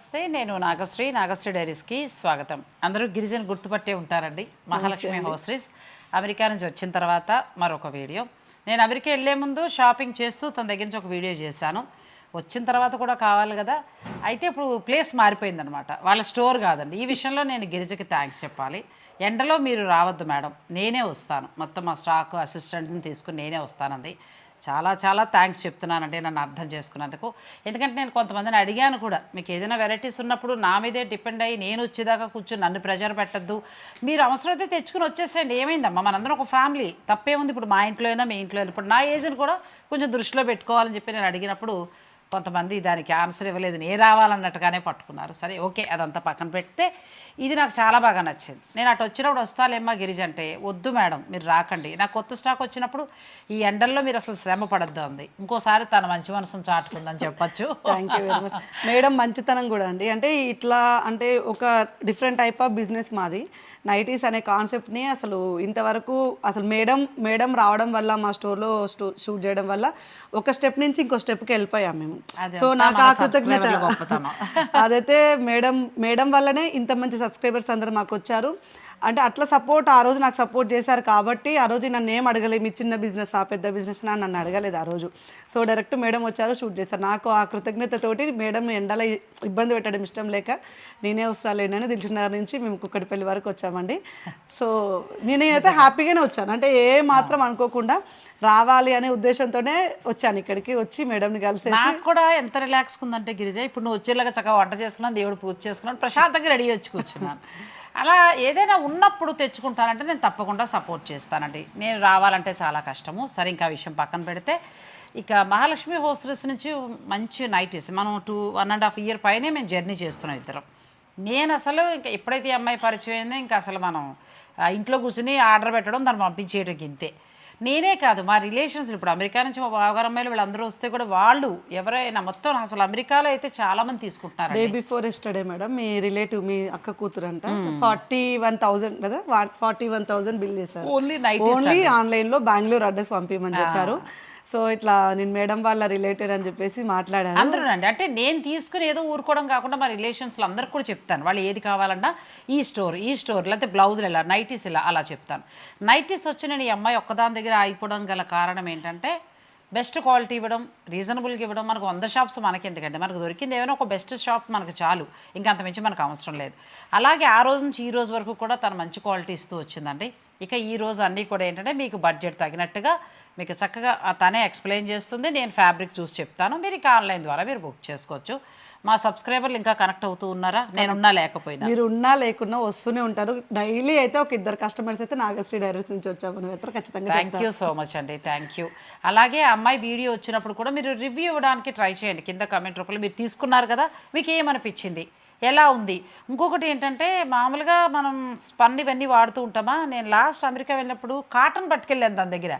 నమస్తే నేను నాగశ్రీ నాగశ్రీ డైరీస్కి స్వాగతం. అందరూ గిరిజన గుర్తుపట్టే ఉంటారండి. మహాలక్ష్మి హోస్ట్రీస్ అమెరికా నుంచి వచ్చిన తర్వాత మరొక వీడియో. నేను అమెరికా వెళ్ళే ముందు షాపింగ్ చేస్తూ తన దగ్గర నుంచి ఒక వీడియో చేశాను. వచ్చిన తర్వాత కూడా కావాలి కదా. అయితే ఇప్పుడు ప్లేస్ మారిపోయిందనమాట. వాళ్ళ స్టోర్ కాదండి. ఈ విషయంలో నేను గిరిజకి థ్యాంక్స్ చెప్పాలి. ఎండలో మీరు రావద్దు మేడం. నేనే వస్తాను. మొత్తం మా స్టాక్ అసిస్టెంట్ని తీసుకుని నేనే వస్తానండి చాలా చాలా థ్యాంక్స్ చెప్తున్నానండి నన్ను అర్థం చేసుకున్నందుకు. ఎందుకంటే నేను కొంతమందిని అడిగాను కూడా మీకు ఏదైనా వెరైటీస్ ఉన్నప్పుడు నా మీదే డిపెండ్ అయ్యి నేను వచ్చేదాకా కూర్చొని నన్ను ప్రెజర్ పెట్టద్దు. మీరు అవసరమైతే తెచ్చుకుని వచ్చేసేయండి. ఏమైందమ్మా? మనందరం ఒక ఫ్యామిలీ తప్పేముంది ఇప్పుడు మా ఇంట్లో అయినా మీ ఇంట్లో అయినా. ఇప్పుడు నా ఏజ్ని కూడా కొంచెం దృష్టిలో పెట్టుకోవాలని చెప్పి నేను అడిగినప్పుడు కొంతమంది దానికి ఆన్సర్ ఇవ్వలేదు నేను రావాలన్నట్టుగానే పట్టుకున్నారు. సరే ఓకే అదంతా పక్కన పెడితే ఇది నాకు చాలా బాగా నచ్చింది. నేను అటు వచ్చినప్పుడు వస్తాలేమ్మా గిరిజ అంటే వద్దు మేడం మీరు రాకండి. నాకు కొత్త స్టాక్ వచ్చినప్పుడు ఈ ఎండల్లో మీరు అసలు శ్రమ పడద్దు ఉంది ఇంకోసారి తన మంచి మనసును చాటుకుందని చెప్పొచ్చు. Thank you very much madam మంచితనం కూడా అండి. అంటే ఇట్లా అంటే ఒక డిఫరెంట్ టైప్ ఆఫ్ బిజినెస్ మాది. నైటీస్ అనే కాన్సెప్ట్ని అసలు ఇంతవరకు అసలు మేడం మేడం రావడం వల్ల మా స్టోర్లో షూట్ చేయడం వల్ల ఒక స్టెప్ నుంచి ఇంకో స్టెప్కి వెళ్ళిపోయాం మేము. సో నాకు ఆ కృతజ్ఞత. అదైతే మేడం మేడం వల్లనే ఇంత మంచి సబ్స్క్రైబర్స్ అందరూ మాకు వచ్చారు అంటే అట్లా సపోర్ట్ ఆ రోజు నాకు సపోర్ట్ చేశారు కాబట్టి ఆ రోజు నన్ను ఏం అడగలేదు మీ చిన్న బిజినెస్ ఆ పెద్ద బిజినెస్ నా నన్ను అడగలేదు ఆ రోజు. సో డైరెక్ట్ మేడం వచ్చారు షూట్ చేశారు. నాకు ఆ కృతజ్ఞతతోటి మేడం ఎండల ఇబ్బంది పెట్టడం ఇష్టం లేక నేనే వస్తాలేనని దిల్చున్నగర్ నుంచి మేము కుక్కటిపల్లి వరకు వచ్చామండి. సో నేనైతే హ్యాపీగానే వచ్చాను. అంటే ఏ మాత్రం అనుకోకుండా రావాలి అనే ఉద్దేశంతోనే వచ్చాను ఇక్కడికి వచ్చి మేడంని కలిసి నాకు కూడా ఎంత రిలాక్స్ ఉందంటే గిరిజ ఇప్పుడు నువ్వు వచ్చేలాగా చక్కగా వంట చేసుకున్నాను దేవుడు పూజ చేసుకున్నాను ప్రశాంతంగా రెడీ వచ్చి కూర్చున్నాను. అలా ఏదైనా ఉన్నప్పుడు తెచ్చుకుంటానంటే నేను తప్పకుండా సపోర్ట్ చేస్తానండి. నేను రావాలంటే చాలా కష్టము. సరే ఇంకా విషయం పక్కన పెడితే ఇక మహాలక్ష్మి హోస్టల్స్ నుంచి మంచి నైటీస్ మనం two one and half year పైనే మేము జర్నీ చేస్తున్నాం ఇద్దరం. నేను అసలు ఇంకా ఎప్పుడైతే ఈ అమ్మాయి పరిచయం అయిందో ఇంకా అసలు మనం ఇంట్లో కూర్చుని ఆర్డర్ పెట్టడం దాన్ని పంపించేయడం ఇంతే. నేనే కాదు మా రిలేషన్స్ ఇప్పుడు అమెరికా నుంచి మా బావగారు అమ్మాయిలు వీళ్ళందరూ వస్తే కూడా వాళ్ళు ఎవరైనా మొత్తం అసలు అమెరికాలో అయితే చాలా మంది తీసుకుంటున్నారు డే బిఫోర్ ఎస్టర్డే మేడం మీ రిలేటివ్ మీ అక్క కూతురు అంట ఫార్టీ వన్ థౌసండ్ కదా ఫార్టీ వన్ థౌసండ్ బిల్ చేశారు. ఓన్లీ ఓన్లీ ఆన్లైన్లో బెంగళూరు అడ్రస్ పంపించమని చెప్పారు. సో ఇట్లా నేను మేడం వాళ్ళ రిలేటెడ్ అని చెప్పేసి మాట్లాడాను అందరూ అండి అంటే నేను తీసుకుని ఏదో ఊరుకోవడం కాకుండా మా రిలేషన్స్లో అందరికి కూడా చెప్తాను. వాళ్ళు ఏది కావాలన్నా ఈ స్టోర్ ఈ స్టోర్ లేకపోతే బ్లౌజులు ఇలా నైటీస్ ఇలా అలా చెప్తాను. నైటీస్ వచ్చి నేను ఈ అమ్మాయి ఒక్కదాని దగ్గర ఆగిపోవడం గల కారణం ఏంటంటే బెస్ట్ క్వాలిటీ ఇవ్వడం రీజనబుల్గా ఇవ్వడం మనకు వంద షాప్స్ మనకి ఎందుకంటే మనకు దొరికింది ఏమైనా ఒక బెస్ట్ షాప్ మనకు చాలు. ఇంకా అంత మించి మనకు అవసరం లేదు. అలాగే ఆ రోజు నుంచి ఈ రోజు వరకు కూడా తను మంచి క్వాలిటీ ఇస్తూ వచ్చిందండి. ఇక ఈ రోజు అన్నీ కూడా ఏంటంటే మీకు బడ్జెట్ తగినట్టుగా మీకు చక్కగా ఆ తనే ఎక్స్ప్లెయిన్ చేస్తుంది నేను ఫ్యాబ్రిక్ చూసి చెప్తాను. మీరు ఇక ఆన్లైన్ ద్వారా మీరు బుక్ చేసుకోవచ్చు. మా సబ్స్క్రైబర్లు ఇంకా కనెక్ట్ అవుతూ ఉన్నారా? నేనున్నా లేకపోయినా. మీరు ఉన్నా లేకున్నా వస్తూనే ఉంటారు. డైలీ అయితే ఒక ఇద్దరు కస్టమర్స్ అయితే నాగశ్రీ డైరెక్ట్స్ నుంచి వచ్చాము. ఖచ్చితంగా థ్యాంక్ యూ సో మచ్ అండి. Thank you. అలాగే అమ్మాయి వీడియో వచ్చినప్పుడు కూడా మీరు రివ్యూ ఇవ్వడానికి ట్రై చేయండి. కింద కామెంట్ రూపంలో మీరు తీసుకున్నారు కదా మీకు ఏమనిపించింది ఎలా ఉంది? ఇంకొకటి ఏంటంటే మామూలుగా మనం స్పన్ ఇవన్నీ వాడుతూ ఉంటామా? నేను లాస్ట్ అమెరికా వెళ్ళినప్పుడు కాటన్ పట్టుకెళ్ళాను దాని దగ్గర.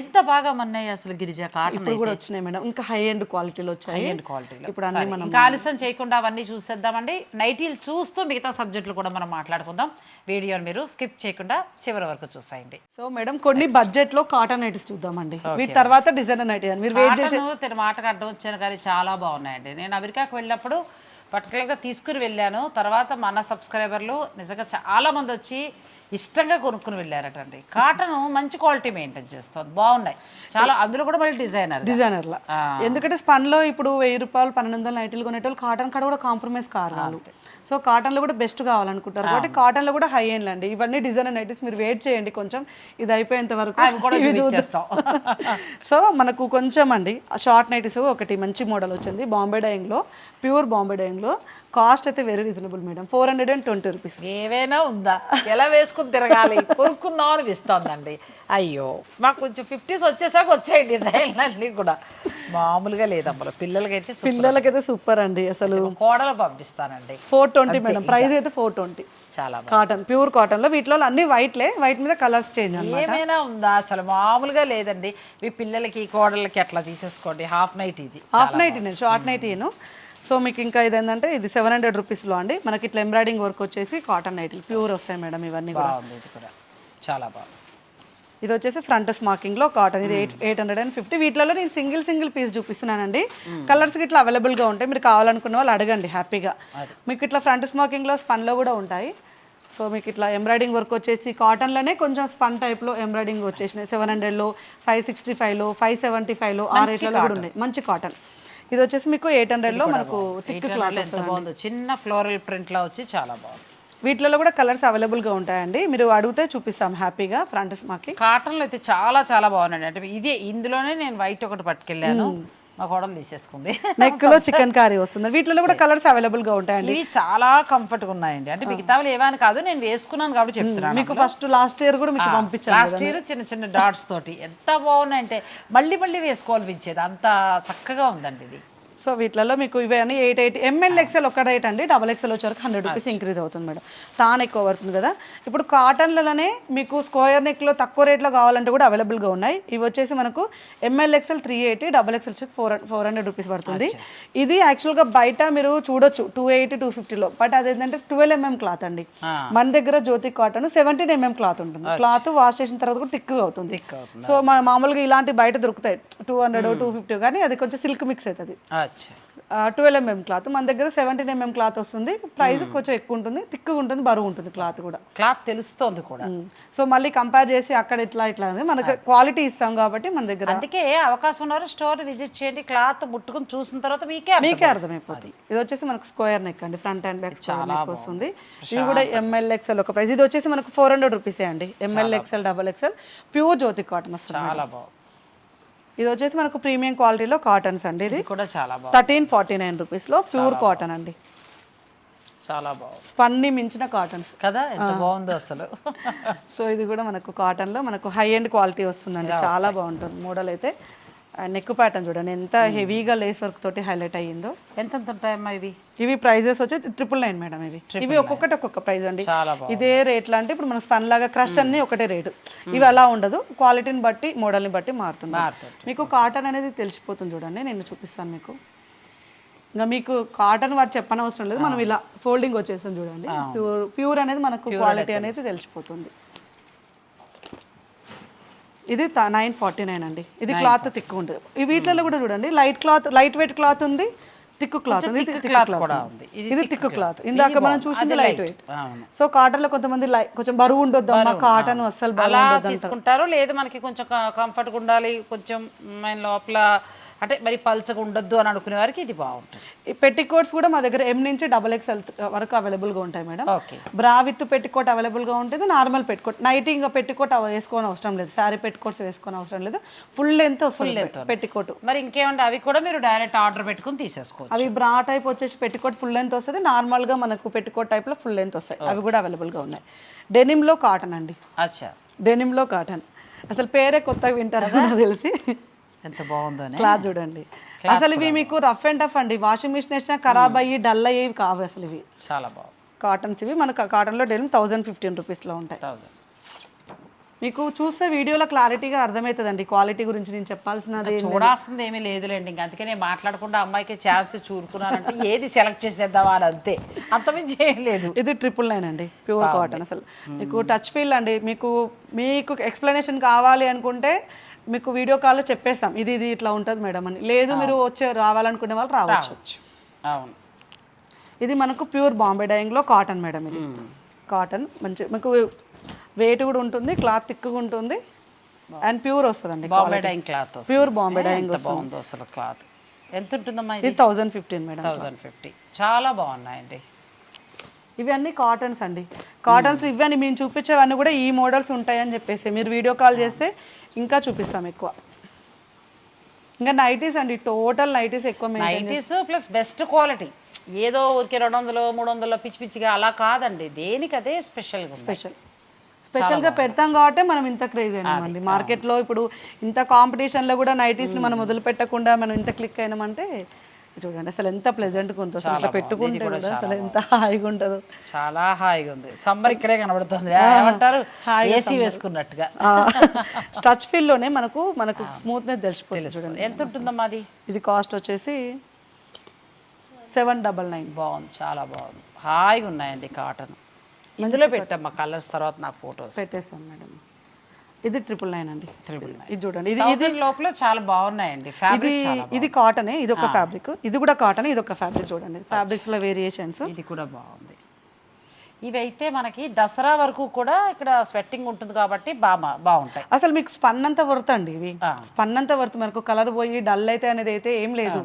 ఎంత బాగా మన్నాయి అసలు గిరిజ కాటన్ కూడా వచ్చినాయి మేడం. ఇంకా హై ఎండ్ క్వాలిటీలో వచ్చాయి. అండ్ క్వాలిటీలో ఇప్పుడు అన్ని మనం ఇంకా ఆలస్యం చేయకుండా అవన్నీ చూసేద్దామండి. నైటీలు చూస్తూ మిగతా సబ్జెక్టులు కూడా మనం మాట్లాడుకుందాం. వీడియోని మీరు స్కిప్ చేయకుండా చివరి వరకు చూసేయండి. సో మేడం కొన్ని బడ్జెట్లో కాటన్ నైటీస్ చూద్దామండి. వీటి తర్వాత డిజైనర్ నైటీ మీరు వెయిట్ చేసి మాటకు అడ్డం వచ్చాను కానీ చాలా బాగున్నాయండి. నేను అమెరికాకు వెళ్ళినప్పుడు పర్టికులర్గా తీసుకుని వెళ్ళాను. తర్వాత మన సబ్స్క్రైబర్లు నిజంగా చాలా మంది వచ్చి ఇష్టంగా కొనుక్కుని వెళ్ళారటండి కాటన్ మంచి క్వాలిటీ మెయింటైన్ చేస్తుంది. బాగున్నాయి. చాలా అందులో కూడా మళ్ళీ డిజైనర్ డిజైనర్ లా. ఎందుకంటే స్పన్లో ఇప్పుడు వెయ్యి రూపాయలు పన్నెండు వందల నైటీలు కొనేటోళ్ళు కాటన్ కాడ కూడా కాంప్రమైజ్ కారు వాళ్ళు సో కాటన్లో కూడా బెస్ట్ కావాలనుకుంటారు. కాబట్టి కాటన్లో కూడా హై ఎండ్ అండి ఇవన్నీ డిజైనర్ నైటీస్ మీరు వెయిట్ చేయండి కొంచెం. ఇది అయిపోయేంత వరకు. సో మనకు కొంచెం అండి షార్ట్ నైటీస్ ఒకటి మంచి మోడల్ వచ్చింది. బాంబే డైయింగ్లో ప్యూర్ బాంబే డైయింగ్లో. కాస్ట్ అయితే very reasonable madam four hundred and twenty rupees ఏవైనా ఉందా? ఎలా వేసుకుని తిరగాలి. కొనుక్కుందాం అనిపిస్తోందండి అయ్యో మాకు కొంచెం ఫిఫ్టీస్ వచ్చేసాక వచ్చాయి డిజైన్లు అన్నీ కూడా. మామూలుగా లేదమ్మా పిల్లలకైతే. పిల్లలకైతే సూపర్ అండి అసలు. కోడలు పంపిస్తానండి. ఫోర్ ట్వంటీ మేడం ప్రైస్ అయితే ఫోర్ ట్వంటీ చాలా కాటన్ ప్యూర్ కాటన్లో వీటిలో అన్ని వైట్లే వైట్ మీద కలర్స్ చేంజ్ ఏమైనా ఉందా అసలు? మామూలుగా లేదండి. మీ పిల్లలకి కోడళ్ళకి అట్లా తీసేసుకోండి. హాఫ్ నైట్ ఇది. హాఫ్ నైట్ నేను షార్ట్ నైట్ ఇయ్యను సో మీకు ఇంకా ఇది ఏంటంటే ఇది సెవెన్ హండ్రెడ్ రూపీస్లో అండి. మనకి ఇట్లా ఎంబ్రాయిడింగ్ వర్క్ వచ్చేసి కాటన్ నైట్ ప్యూర్ వస్తాయి మేడం ఇవన్నీ కూడా. బాగుంది ఇది కూడా. చాలా బాగుంది. ఇది వచ్చేసి ఫ్రంట్ స్మాకింగ్లో కాటన్ ఇది eight eight hundred and fifty. వీటిలో నేను సింగిల్ సింగిల్ పీస్ చూపిస్తున్నానండి. కలర్స్ ఇట్లా అవైలబుల్గా ఉంటాయి. మీరు కావాలనుకున్న వాళ్ళు అడగండి హ్యాపీగా. మీకు ఇట్లా ఫ్రంట్ స్మాకింగ్లో స్పన్లో కూడా ఉంటాయి. సో మీకు ఇట్లా ఎంబ్రాయిడింగ్ వర్క్ వచ్చేసి కాటన్లోనే కొంచెం స్పన్ టైప్లో ఎంబ్రాయిడింగ్ వచ్చేసినాయి. సెవెన్ హండ్రెడ్లో ఫైవ్ సిక్స్టీ ఫైవ్లో ఫైవ్ సెవెంటీ ఫైవ్లో ఆ రేట్లలో కూడా ఉన్నాయి. మంచి కాటన్ ఇది వచ్చేసి మీకు ఎయిట్ హండ్రెడ్లో మనకు థిక్ క్లాత్ ఎంత బాగుందో. చిన్న ఫ్లోరల్ ప్రింట్ లా వచ్చి చాలా బాగుంది. వీటిలలో కూడా కలర్స్ అవైలబుల్గా ఉంటాయండి. మీరు అడిగితే చూపిస్తాం హ్యాపీగా ఫ్రంట్ మాకి. కాటన్లో అయితే చాలా చాలా బాగున్నాయండి. అంటే ఇదే ఇందులోనే నేను వైట్ ఒకటి పట్టుకెళ్ళాను. మా కోడలు తీసేసుకుంది. నెక్లో చికెన్ కర్రీ వస్తుంది. వీటిలో కూడా కలర్స్ అవైలబుల్గా ఉంటాయండి. ఇవి చాలా కంఫర్ట్గా ఉన్నాయండి. అంటే మిగతావి ఏమని కాదు నేను వేసుకున్నాను కాబట్టి చెప్తున్నాను మీకు ఫస్ట్ లాస్ట్ ఇయర్ కూడా మీకు పంపించాను లాస్ట్ ఇయర్ చిన్న చిన్న డాట్స్ తోటి. ఎంత బాగున్నాయంటే మళ్ళీ మళ్ళీ వేసుకోవాలనిపించేది. అంత చక్కగా ఉందండి ఇది. సో వీటిలలో మీకు ఇవే అని eight eight M L XL ఒక రేట్ అండి. డబల్ ఎక్సెల్ వచ్చేవరకు హండ్రెడ్ రూపీస్ ఇంక్రీజ్ అవుతుంది మేడం. తాన్ ఎక్కువ పడుతుంది కదా. ఇప్పుడు కాటన్లలోనే మీకు స్క్వేర్ నెక్లో తక్కువ రేట్లో కావాలంటే కూడా అవైలబుల్గా ఉన్నాయి. ఇవి వచ్చేసి మనకు M L XL three eighty double XL వచ్చి ఫోర్ ఫోర్ హండ్రెడ్ రూపీస్ పడుతుంది. ఇది యాక్చువల్గా బయట మీరు చూడొచ్చు టూ ఎయిటీ టూ ఫిఫ్టీలో బట్ అదేంటంటే ట్వెల్వ్ ఎంఎం క్లాత్ అండి. మన దగ్గర జ్యోతి కాటన్ సెవెంటీన్ ఎంఎం క్లాత్ ఉంటుంది. క్లాత్ వాష్ చేసిన తర్వాత కూడా థిక్గా అవుతుంది. సో మన మామూలుగా ఇలాంటి బయట దొరుకుతాయి. టూ హండ్రెడ్ టూ ఫిఫ్టీ కానీ అది కొంచెం సిల్క్ మిక్స్ అవుతుంది. ట్వెల్వ్ ఎంఎం క్లాత్ మన దగ్గర సెవెంటీన్ ఎంఎం క్లాత్ వస్తుంది. ప్రైస్ కొంచెం ఎక్కువ ఉంటుంది. తిక్కుగా ఉంటుంది బరువు ఉంటుంది క్లాత్ కూడా. క్లాత్ తెలుస్తోంది కూడా. సో మళ్ళీ కంపేర్ చేసి అక్కడ ఇట్లా ఇట్లా అనేది మనకి క్వాలిటీ ఇస్తాం కాబట్టి మన దగ్గర అందుకే అవకాశం ఉన్నారు స్టోర్ విజిట్ చేయండి. క్లాత్ ముట్టుకుని చూసిన తర్వాత మీకే. మీకే అర్థమైపోతుంది. ఇది వచ్చేసి మనకు స్క్వేర్ నెక్ అండి. Front and back square neck వస్తుంది. ఇది కూడా ఎంఎల్ ఎక్సెల్ ఒక ప్రైస్ ఇది వచ్చేసి మనకు ఫోర్ హండ్రెడ్ రూపీసే అండి. M L XL double XL pure Jyothi cotton వస్తుంది చాలా బాగుంది. ఇది వచ్చేసి మనకు ప్రీమియం క్వాలిటీలో కాటన్స్ అండి ఇది. కూడా చాలా థర్టీన్ ఫార్టీ నైన్ రూపీస్లో ప్యూర్ కాటన్ అండి. చాలా బాగుంది. స్పన్ని మించిన కాటన్స్. కదా ఎంత బాగుందో అసలు. సో ఇది కూడా మనకు కాటన్లో మనకు హై ఎండ్ క్వాలిటీ వస్తుందండి చాలా బాగుంటుంది. మోడల్ అయితే నెక్ ప్యాటర్న్ చూడండి. ఎంత హెవీగా లేస్ వర్క్ తోటి హైలైట్ అయ్యిందో. ఎంత ఎంత ఉంటాయమ్మా ఇవి? ఇవి ప్రైజెస్ వచ్చి ట్రిపుల్ నైన్ మేడం ఇవి. ఇవి ఒక్కొక్కటి ఒక్కొక్క ప్రైస్ అండి. ఇదే రేట్లు అంటే ఇప్పుడు మన స్పన్ లాగా క్రష్ అన్ని ఒకటే రేటు ఇవి అలా ఉండదు. క్వాలిటీని బట్టి మోడల్ని బట్టి మారుతుంది. మారుతుంది. మీకు కాటన్ అనేది తెలిసిపోతుంది చూడండి. నేను చూపిస్తాను మీకు. ఇంకా మీకు కాటన్ వాటి చెప్పనవసరం లేదు. మనం ఇలా ఫోల్డింగ్ వచ్చేస్తుంది చూడండి. ప్యూర్ ప్యూర్ అనేది మనకు క్వాలిటీ అనేది తెలిసిపోతుంది. ఇది నైన్ ఫార్టీ నైన్ అండి ఇది క్లాత్ తిక్కు ఉంటుంది ఈ వీటిలో కూడా చూడండి light cloth light weight cloth ఉంది తిక్కు క్లాత్ ఉంది ఇది తిక్కు. క్లాత్ ఇది ఇందాక మనం. చూసింది లైట్. వెయిట్. సో కాటన్లో కొంతమంది కొంచెం బరువు ఉండొద్దు అమ్మా కాటన్ అస్సలు. తీసుకుంటారు లేదు మనకి కొంచెం కంఫర్ట్గా ఉండాలి కొంచెం మన లోపల అంటే మరి పల్చగా ఉండొద్దు అని అనుకునే వారికి ఇది బాగుంటుంది. ఈ పెట్టికోట్స్ కూడా మా దగ్గర ఎం నుంచి డబల్ ఎక్స్ఎల్ వరకు అవైలబుల్గా ఉంటాయి madam. Okay. Bra with petticoat అవైలబుల్గా ఉంటుంది నార్మల్ పెట్టుకోట్ నైట్ ఇంకా పెట్టికోట్ వేసుకోని అవసరం లేదు. శారీ పెట్టుకోట్స్ వేసుకోని అవసరం లేదు. ఫుల్ లెంత్ వస్తుంది పెట్టికోట్ మరి ఇంకేమంటే అవి కూడా మీరు డైరెక్ట్ ఆర్డర్ పెట్టుకుని తీసేసుకోవచ్చు. అవి బ్రా టైప్ వచ్చేసి పెట్టికోట్ ఫుల్ లెంత్ వస్తుంది. నార్మల్గా మనకు పెట్టికోట్ టైప్లో ఫుల్ లెంత్ వస్తాయి. అవి కూడా అవైలబుల్గా ఉన్నాయి. డెనిమ్లో కాటన్ అండి. అచ్చా. డెనిమ్లో కాటన్ అసలు పేరే కొత్తగా వింటారు తెలిసి. ఎంత బాగుందని. క్లాత్ చూడండి. అసలు ఇవి మీకు రఫ్ అండ్ టఫ్ అండి. వాషింగ్ మిషన్ వేసినా ఖరాబ్ అయ్యి డల్ అయ్యేవి కావు అసలు ఇవి. చాలా బాగుంది. కాటన్స్ ఇవి. మనకు కాటన్లో డెలిమ్ థౌజండ్ ఫిఫ్టీన్ రూపీస్లో ఉంటాయి. మీకు చూస్తే వీడియోలో క్లారిటీగా అర్థమవుతుందండి. క్వాలిటీ గురించి నేను చెప్పాల్సినది చూడాల్సింది ఏమీ లేదులేండి. ఇంక అందుకే నేను మాట్లాడకుండా అమ్మాయికి ఛాన్స్ చూరుకున్నానంటే ఏది సెలెక్ట్ చేసేద్దామా అని అంతే. అంతమించి ఏం లేదు. ఇది ట్రిపుల్ నైన్ అండి. ప్యూర్ కాటన్ అసలు. మీకు టచ్ ఫీల్ అండి. మీకు మీకు ఎక్స్ప్లెనేషన్ కావాలి అనుకుంటే మీకు వీడియో కాల్లో చెప్పేస్తాం ఇది ఇది ఇట్లా ఉంటుంది మేడం అని. లేదు మీరు వచ్చే రావాలనుకునే వాళ్ళు రావచ్చు. అవును. ఇది మనకు ప్యూర్ బాంబే డైయింగ్లో కాటన్ మేడం ఇది. కాటన్ మంచి మీకు వెయిట్ కూడా ఉంటుంది క్లాత్ తిక్కుగా ఉంటుంది. అండ్ ప్యూర్ వస్తుందండి Bombay dyeing cloth pure Bombay dyeing బాగుందో అసలు క్లాత్. ఎంత ఉంటుందమ్మా ఇది? ఇది thousand fifteen madam thousand fifty చాలా బాగున్నాయండి. ఇవి అన్ని కాటన్స్ అండి. కాటన్స్ ఇవన్నీ మేము చూపించేవన్నీ కూడా ఈ మోడల్స్ ఉంటాయని చెప్పేసి మీరు వీడియో కాల్ చేస్తే ఇంకా చూపిస్తాం ఎక్కువ. ఇంకా నైటీస్ అండి టోటల్ నైటీస్ ఎక్కువ నైటీస్ ప్లస్ బెస్ట్ క్వాలిటీ. ఏదో ఊరికి రెండు వందలు మూడు వందలు పిచ్చి పిచ్చిగా అలా కాదండి. దేనికి అదే స్పెషల్గా స్పెషల్ స్పెషల్గా పెడతాం కాబట్టి మనం ఇంత క్రేజ్ అయినామండి మార్కెట్లో ఇప్పుడు ఇంత కాంపిటీషన్లో కూడా నైటీస్ని మనం వదిలి పెట్టకుండా మనం ఇంత క్లిక్ అయినామంటే చూడండి అసలు ఎంత ప్లెజెంట్గా ఉందో అసలు ఇట్లా పెట్టుకుంటే కూడా అసలు ఎంత హాయిగా ఉంటుందో. చాలా హాయిగా ఉంది. సమ్మర్ ఇక్కడే కనబడుతుంది. ఏమంటారు? ఏసీ వేసుకున్నట్టుగా. టచ్ ఫీల్లోనే మనకు మనకు స్మూత్నెస్ తెలిసిపోతుంది చూడండి. ఎంత ఉంటుందమ్మా అది ఇది కాస్ట్ వచ్చేసి సెవెన్ డబల్ నైన్ బాగుంది చాలా బాగుంది. హాయిగా ఉన్నాయండి కాటన్ ఇందులో పెట్టమ్మా కలర్స్ తర్వాత నాకు ఫొటోస్ పెట్టేస్తాం మేడం. ఇది ట్రిపుల్ నైన్ అండి. త్రిబుల్ ఇది చూడండి. ఇది థౌసండ్ లోపల చాలా బాగున్నాయండి. ఇది ఇది కాటనే ఇది ఒక ఫ్యాబ్రిక్ ఇది కూడా కాటన్ ఇది ఒక ఫ్యాబ్రిక్ చూడండి. ఫ్యాబ్రిక్స్లో వేరియేషన్స్ ఇది కూడా బాగుంది. ఇవైతే మనకి దసరా వరకు కూడా ఇక్కడ స్వెట్టింగ్ ఉంటుంది కాబట్టి బాగా బాగుంటాయి. అసలు మీకు స్పన్ అంతా వర్త్ అండి ఇవి. ఆ. స్పన్ అంతా వర్త్ మనకు కలర్ పోయి డల్ అయితే అనేది అయితే ఏం లేదు.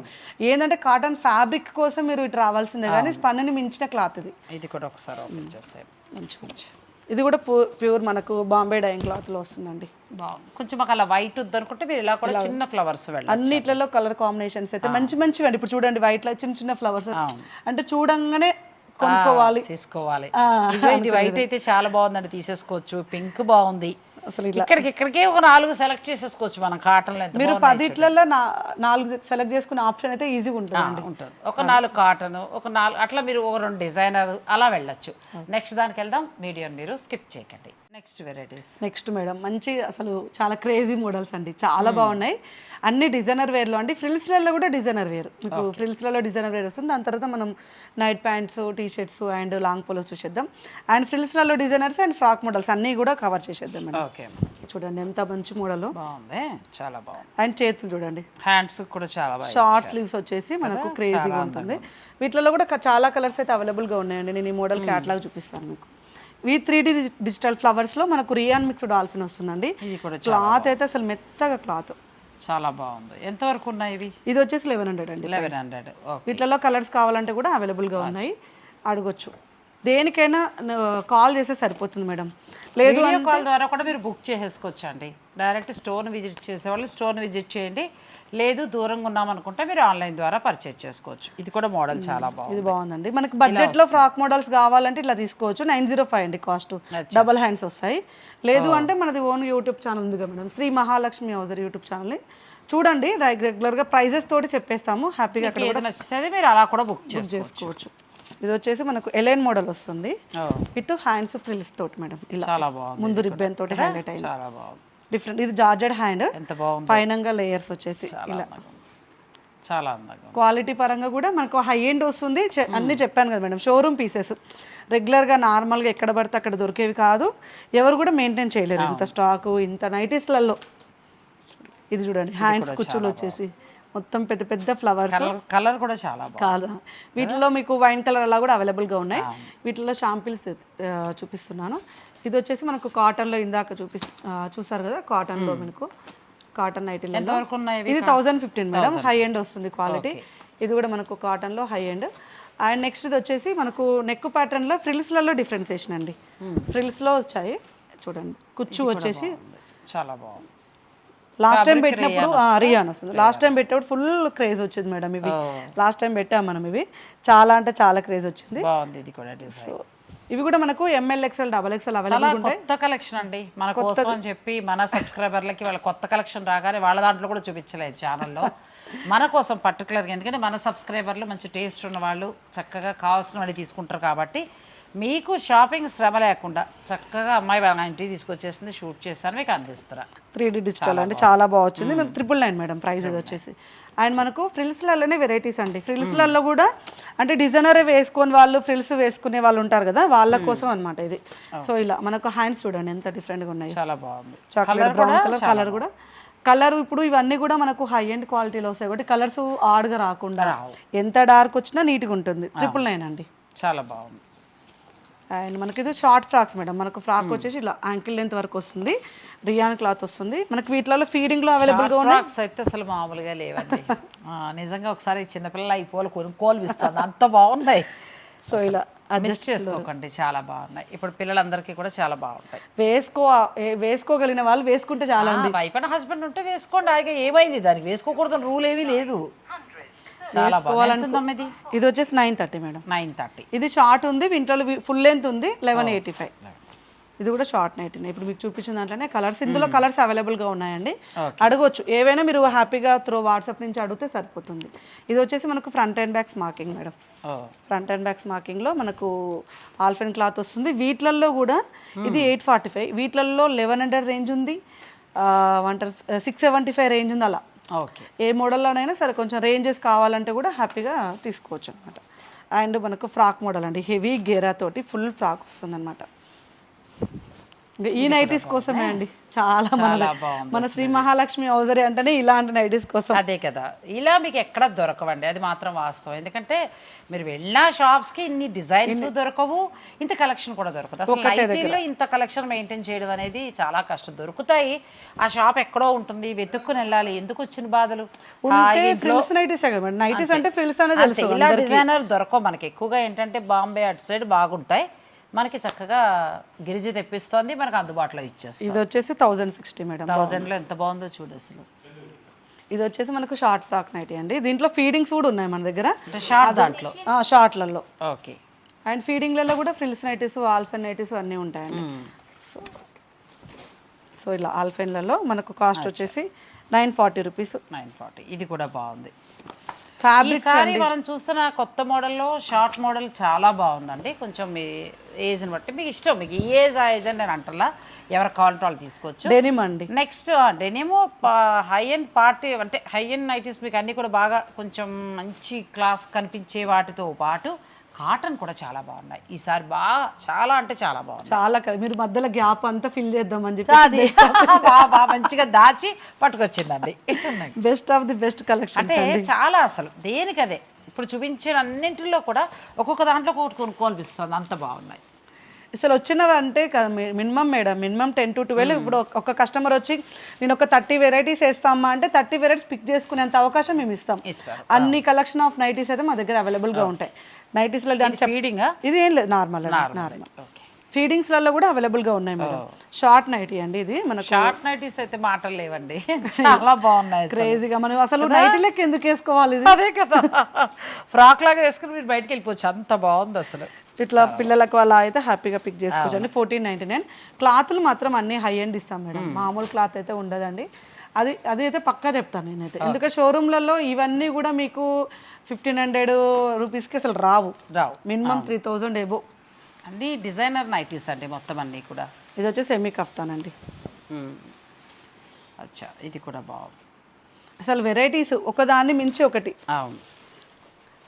ఏంటంటే కాటన్ ఫ్యాబ్రిక్ కోసం మీరు ఇటు రావాల్సిందే కానీ స్పన్ని మించిన క్లాత్ ఇది. ఇది కూడా ఒకసారి ఓపెన్ చేసాం మంచిగా ఇది కూడా ప్యూర్ మనకు బాంబే డైయింగ్ క్లాత్లో వస్తుందండి. బాగుంది కొంచెం మాకు అలా వైట్ అనుకుంటే మీరు ఇలా కూడా చిన్న ఫ్లవర్స్ అన్నిట్లలో కలర్ కాంబినేషన్స్ అయితే మంచి మంచివి అండి. ఇప్పుడు చూడండి వైట్లో చిన్న చిన్న ఫ్లవర్స్ అంటే చూడంగానే కొనుక్కోవాలి. తీసుకోవాలి. ఇది వైట్ అయితే చాలా బాగుందండి. తీసేసుకోవచ్చు. పింక్ బాగుంది. అసలు ఇక్కడికి ఇక్కడికే ఒక నాలుగు సెలెక్ట్ చేసేసుకోవచ్చు మనం కాటన్లో ఎంత మీరు పదిట్లలో నాలుగు సెలెక్ట్ చేసుకునే ఆప్షన్ అయితే ఈజీగా ఉంటుంది ఉంటుంది. ఒక నాలుగు కాటన్ ఒక నాలుగు అట్లా మీరు ఒక రెండు డిజైనర్ అలా వెళ్ళొచ్చు. నెక్స్ట్ దానికి వెళ్దాం. మీడియం మీరు స్కిప్ చేయకండి. నెక్స్ట్ వెరైటీస్ నెక్స్ట్ మేడం మంచి అసలు చాలా క్రేజీ మోడల్స్ అండి. చాలా బాగున్నాయి. అన్ని డిజైనర్ వేర్లో అండి. ఫ్రిల్స్లలో కూడా డిజైనర్ వేర్ మీకు ఫ్రిల్స్లలో డిజైనర్ వేర్ వస్తుంది. దాని తర్వాత మనం night pants T shirts and long polos చూసేద్దాం అండ్ ఫ్రిల్స్లలో డిజైనర్స్ అండ్ ఫ్రాక్ మోడల్స్ అన్నీ కూడా కవర్ చేసేద్దాం మేడం ఓకే చూడండి ఎంత మంచి మోడల్ బాగుంది. చాలా బాగుంది. అండ్ చేతులు చూడండి. హ్యాండ్స్ కూడా చాలా షార్ట్ స్లీవ్స్ వచ్చేసి మనకు క్రేజీగా ఉంటుంది. వీటిలో కూడా చాలా కలర్స్ అయితే అవైలబుల్గా ఉన్నాయండి. నేను ఈ మోడల్ క్యాట్లాగ్ చూపిస్తాను మీకు. ఈ త్రీ డి డిజిటల్ ఫ్లవర్స్లో మనకు రియాన్ మిక్స్ డాల్ఫిన్ వస్తుందండి. క్లాత్ అయితే అసలు మెత్తగా క్లాత్. చాలా బాగుంది. ఎంతవరకు ఉన్నాయి ఇవి? ఇది వచ్చేసి లెవెన్ హండ్రెడ్ అండి లెవెన్ హండ్రెడ్. వీటిలో కలర్స్ కావాలంటే కూడా అవైలబుల్గా ఉన్నాయి. అడగొచ్చు. దేనికైనా కాల్ చేస్తే సరిపోతుంది మేడం. లేదు కాల్ ద్వారా కూడా మీరు బుక్ చేసేసుకోవచ్చు అండి డైరెక్ట్ స్టోర్ విజిట్ చేసేవాళ్ళు స్టోర్ విజిట్ చేయండి. లేదు దూరంగా ఉన్నాం అనుకుంటే మీరు ఆన్లైన్ ద్వారా పర్చేజ్ చేసుకోవచ్చు. ఇది కూడా మోడల్ చాలా బాగుంది. ఇది బాగుందండి. మనకి బడ్జెట్లో ఫ్రాక్ మోడల్స్ కావాలంటే ఇట్లా తీసుకోవచ్చు. నైన్ జీరో ఫైవ్ అండి కాస్ట్ డబల్ హ్యాండ్స్ వస్తాయి. లేదు అంటే మనది ఓన్ యూట్యూబ్ ఛానల్ ఉంది కదా మేడం. శ్రీ మహాలక్ష్మి హౌజర్ యూట్యూబ్ ఛానల్ చూడండి. రెగ్యులర్గా ప్రైజెస్ తోటి చెప్పేస్తాము. హ్యాపీగా అక్కడ నచ్చితే మీరు అలా కూడా బుక్ చేసుకోవచ్చు. ఇది వచ్చేసి మనకు ఎలైన్ మోడల్ వస్తుంది. విత్ హ్యాండ్స్ ఫ్రిల్స్ తోటి మేడం ఇలా. ముందు రిబ్బన్ తోటి హైలైట్ అయింది. డిఫరెంట్ ఇది జార్జెడ్ హ్యాండ్ పైనంగా లేయర్స్ వచ్చేసి ఇలా. చాలా అందంగా. క్వాలిటీ పరంగా కూడా మనకు హై ఎండ్ వస్తుంది. అన్నీ చెప్పాను కదా మేడం షోరూమ్ పీసెస్ రెగ్యులర్గా నార్మల్గా ఎక్కడ పడితే అక్కడ దొరికేవి కాదు. ఎవరు కూడా మెయింటైన్ చేయలేరు. ఇంత స్టాకు ఇంత నైటీస్లలో. ఇది చూడండి హ్యాండ్స్ కుచ్చులు వచ్చేసి. మొత్తం పెద్ద పెద్ద ఫ్లవర్స్ కలర్ కూడా చాలా కాదు. వీటిలో మీకు వైన్ కలర్ అలా కూడా అవైలబుల్గా ఉన్నాయి. వీటిలో షాంపిల్స్ చూపిస్తున్నాను. ఇది వచ్చేసి మనకు కాటన్లో ఇందాక చూపి చూసారు కదా కాటన్లో మనకు కాటన్ ఇవి? ఇది thousand fifteen madam high end వస్తుంది క్వాలిటీ ఇది కూడా మనకు కాటన్లో హై ఎండ్ అండ్ నెక్స్ట్ ఇది వచ్చేసి మనకు నెక్ ప్యాటర్న్లో ఫ్రిల్స్లలో డిఫరెన్సేషన్ అండి. ఫ్రిల్స్లో వచ్చాయి. చూడండి. కుచ్చు వచ్చేసి చాలా బాగుంది. లాస్ట్ టైం పెట్టినప్పుడు ఆ, రియాన్ వస్తుంది. లాస్ట్ టైం పెట్టినప్పుడు ఫుల్ క్రేజ్ వచ్చింది మేడం ఇవి. లాస్ట్ టైం పెట్టాం మనం ఇవి. చాలా అంటే చాలా క్రేజ్ వచ్చింది. సో ఇవి కూడా మనకు M L XL double XL available ఉంటాయి కొత్త కలెక్షన్ అండి. మన కోసం అని చెప్పి మన సబ్స్క్రైబర్లకి వాళ్ళ కొత్త కలెక్షన్ రాగానే వాళ్ళ దాంట్లో కూడా చూపించలేదు ఛానల్లో మన కోసం పర్టికులర్గా ఎందుకంటే మన సబ్స్క్రైబర్లు మంచి టేస్ట్ ఉన్న వాళ్ళు చక్కగా కావాల్సిన వాళ్ళు తీసుకుంటారు కాబట్టి మీకు షాపింగ్ శ్రమ లేకుండా చక్కగా అమ్మాయి వాళ్ళ ఇంటికి తీసుకొచ్చేసింది షూట్ చేస్తాను మీకు అందిస్తారా త్రీ డి డిజిటల్ అండి చాలా బాగా వచ్చింది. మనకు ట్రిపుల్ నైన్ మేడం ప్రైస్ ఇది వచ్చేసి. అండ్ మనకు ఫ్రిల్స్లలోనే వెరైటీస్ అండి. ఫ్రిల్స్లలో కూడా అంటే డిజైనర్ వేసుకొని వాళ్ళు ఫ్రిల్స్ వేసుకునే వాళ్ళు ఉంటారు కదా వాళ్ళ కోసం అన్నమాట ఇది. సో ఇలా మనకు హ్యాండ్స్ చూడండి ఎంత డిఫరెంట్గా ఉన్నాయి. చాలా బాగుంది. చాక్లెట్ బ్రౌన్ కలర్ కలర్ కూడా. కలర్ ఇప్పుడు ఇవన్నీ కూడా మనకు హై ఎండ్ క్వాలిటీలో వస్తాయి కాబట్టి కలర్స్ ఆడ్గా రాకుండా ఎంత డార్క్ వచ్చినా నీట్గా ఉంటుంది. ట్రిపుల్ నైన్ అండి. చాలా బాగుంది. అండ్ మనకి ఇది షార్ట్ ఫ్రాక్స్ మేడం. మనకు ఫ్రాక్ వచ్చేసి ఇలా యాంకిల్ లెంత్ వరకు వస్తుంది. రియాన్ క్లాత్ వస్తుంది. మనకి వీటిలో ఫీడింగ్లో అవైలబుల్గా ఉన్నాయి. ఫ్రాక్స్ అయితే అసలు మామూలుగా లేవండి. నిజంగా ఒకసారి చిన్నపిల్లలు ఈ పూలు కొనుక్కోలు ఇస్తాను అంత బాగున్నాయి. సో ఇలా మిస్ చేసుకోకండి. చాలా బాగున్నాయి. ఇప్పుడు పిల్లలందరికీ కూడా చాలా బాగుంటాయి. వేసుకో వేసుకోగలిగిన వాళ్ళు వేసుకుంటే చాలా అండ్ హస్బెండ్ ఉంటే వేసుకోండి. ఆయన ఏమైంది? దానికి వేసుకోకూడదు రూల్ ఏమీ లేదు. చాలా బాగుంది ఇది? వచ్చేసి nine thirty madam nine thirty ఇది షార్ట్ ఉంది వీటిలో ఫుల్ లెంత్ ఉంది లెవెన్ ఎయిటీ ఫైవ్ ఇది కూడా షార్ట్ నైట్ ఇప్పుడు మీకు చూపించిన దాంట్లోనే కలర్స్ ఇందులో కలర్స్ అవైలబుల్గా ఉన్నాయండి. అడగొచ్చు. ఏవైనా మీరు హ్యాపీగా త్రో వాట్సాప్ నుంచి అడిగితే సరిపోతుంది. ఇది వచ్చేసి మనకు front and backs marking madam front and backs మార్కింగ్లో మనకు ఆల్ఫెన్ క్లాత్ వస్తుంది. వీటిలల్లో కూడా ఇది ఎయిట్ ఫార్టీ ఫైవ్ వీటిలల్లో లెవెన్ హండ్రెడ్ రేంజ్ ఉంది అంటారు సిక్స్ సెవెంటీ ఫైవ్ రేంజ్ ఉంది అలా. ఏ మోడల్లోనైనా సరే కొంచెం రేంజెస్ కావాలంటే కూడా హ్యాపీగా తీసుకోవచ్చు అనమాట అండ్ మనకు ఫ్రాక్ మోడల్ అండి హెవీ గేరా తోటి ఫుల్ ఫ్రాక్ వస్తుంది అనమాట ఈ నైటీస్ కోసమే అండి. చాలా మన మన శ్రీ మహాలక్ష్మి హౌజరీ అంటేనే ఇలాంటి నైటీస్ కోసం. అదే కదా. ఇలా మీకు ఎక్కడ దొరకవండి? అది మాత్రం వాస్తవం. ఎందుకంటే మీరు వెళ్ళిన షాప్స్కి ఇన్ని డిజైన్స్ దొరకవు ఇంత కలెక్షన్ కూడా దొరకదు. అసలు నైటీల్లో ఇంత కలెక్షన్ మెయింటైన్ చేయడం అనేది చాలా కష్టం. దొరుకుతాయి. ఆ షాప్ ఎక్కడో ఉంటుంది. వెతుక్కుని వెళ్ళాలి. ఎందుకు వచ్చిన బాధలు? నైటీసే అంటే ఇలా డిజైనర్ దొరకవు మనకి. ఎక్కువగా ఏంటంటే బాంబే అటు సైడ్ బాగుంటాయి. మనకి చక్కగా గిరిజి తెప్పిస్తోంది మనకు అందుబాటులో ఇచ్చేస్తుంది. ఇది వచ్చేసి థౌజండ్ సిక్స్టీ మేడం థౌజండ్లో ఎంత బాగుందో చూడు అసలు. ఇది వచ్చేసి మనకు షార్ట్ ఫ్రాక్ నైటీ అండి. దీంట్లో ఫీడింగ్స్ కూడా ఉన్నాయి మన దగ్గర. షార్ట్ దాంట్లో? షార్ట్లలో ఓకే. అండ్ ఫీడింగ్లలో కూడా ఫ్రిల్స్ నైటీస్ ఆల్ఫెన్ నైటీస్ అన్నీ ఉంటాయండి. సో సో ఇలా ఆల్ఫెన్లలో మనకు కాస్ట్ వచ్చేసి nine forty rupees nine forty ఇది కూడా బాగుంది. ఫ్యాబ్రిక్ ఈసారి మనం చూస్తున్న కొత్త మోడల్లో షార్ట్ మోడల్ చాలా బాగుందండి. కొంచెం మీ ఏజ్ని బట్టి మీకు ఇష్టం. మీకు ఈ ఏజ్ ఆ ఏజ్ అని నేను అంటలా. ఎవరికి కావాలంటే వాళ్ళు తీసుకోవచ్చు. డెనిమ్ అండి. నెక్స్ట్ డెనిమో హై ఎండ్ పార్టీ అంటే హై ఎండ్ నైటీస్ మీకు అన్నీ కూడా బాగా కొంచెం మంచి క్లాస్ కనిపించే వాటితో పాటు కాటన్ కూడా చాలా బాగున్నాయి. ఈసారి బాగా చాలా అంటే చాలా బాగుంది చాలా మీరు మధ్యలో గ్యాప్ అంతా ఫిల్ చేద్దామని చెప్పి అది. బాగా మంచిగా దాచి పట్టుకొచ్చిందండి. Best of the best collection అంటే చాలా అసలు దేనికి అదే ఇప్పుడు చూపించిన అన్నింటిలో కూడా ఒక్కొక్క దాంట్లో ఒక్కొక్కటి కొనుక్కోనిపిస్తుంది అంత బాగున్నాయి. అసలు వచ్చినవి అంటే minimum madam minimum ten to twelve ఇప్పుడు ఒక- కస్టమర్ వచ్చి నేను ఒక థర్టీ వెరైటీస్ వేస్తామా అంటే థర్టీ వెరైటీస్ పిక్ చేసుకునేంత అవకాశం మేము ఇస్తాం. అన్ని కలెక్షన్ ఆఫ్ నైటీస్ అయితే మా దగ్గర available గా ఉంటాయి. నైటీస్లో ఇది ఏం లేదు నార్మల్ నార్మల్. ఫీడింగ్స్లలో కూడా available గా ఉన్నాయి మేడం. షార్ట్ నైటీ అండి ఇది మనకు. షార్ట్ నైటీస్ అయితే మాటలు లేవండి. చాలా బాగున్నాయి. క్రేజీగా మనం అసలు నైటీ లెక్క ఎందుకు వేసుకోవాలి ఇది? అదే కదా. ఫ్రాక్ లాగా వేసుకుని మీరు బయటకు వెళ్ళిపోవచ్చు. అంత బాగుంది అసలు. ఇట్లా పిల్లలకు అలా అయితే హ్యాపీగా పిక్ చేసుకోవచ్చు అండి ఫోర్టీన్ నైన్టీ నైన్ క్లాత్లు మాత్రం అన్ని హై ఎండ్ ఇస్తాం మేడం. మామూలు క్లాత్ అయితే ఉండదండి. అది అది అయితే పక్కా చెప్తాను నేనైతే. ఎందుకంటే షోరూమ్లలో ఇవన్నీ కూడా మీకు ఫిఫ్టీన్ హండ్రెడ్ రూపీస్కి అసలు రావు. రావు. Minimum three thousand above. అన్ని డిజైనర్ నైటీస్ అండి మొత్తం అన్నీ కూడా. ఇది వచ్చి సెమీ కఫ్తానండి. అచ్చా ఇది కూడా బాగుంది. అసలు వెరైటీస్ ఒకదాన్ని మించి ఒకటి. అవును.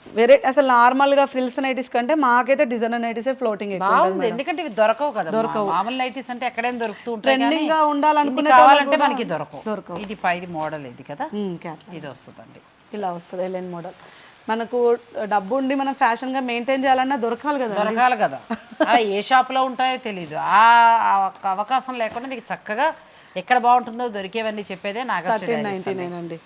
వెరై అసలు నార్మల్గా ఫ్రిల్స్ నైటీస్ కంటే మాకైతే డిజైనర్ నైటీసే ఫ్లోటింగ్ ఎక్కువ బాగుంది. ఎందుకంటే ఇవి దొరకవు కదా. దొరకవు. మామూలు నైటీస్ అంటే ఎక్కడైనా దొరుకుతూ ఉంటాయి ట్రెండింగ్గా ఉండాలనుకునే కావాలంటే మనకి దొరకవు. దొరకవు. ఇది పైది మోడల్ ఇది కదా. క్యాప్ ఇది వస్తుందండి. ఇలా వస్తుంది ఎల్ఎన్ మోడల్ మనకు డబ్బు ఉండి మనం ఫ్యాషన్గా మెయింటైన్ చేయాలన్నా దొరకాలి కదా దొరకాలి కదా. ఏ షాప్లో ఉంటాయో తెలీదు. ఆ అవకాశం లేకుండా మీకు చక్కగా ఎక్కడ బాగుంటుందో దొరికేవన్నీ చెప్పేదే డైరీస్ నైన్టీ. నైన్ అండి.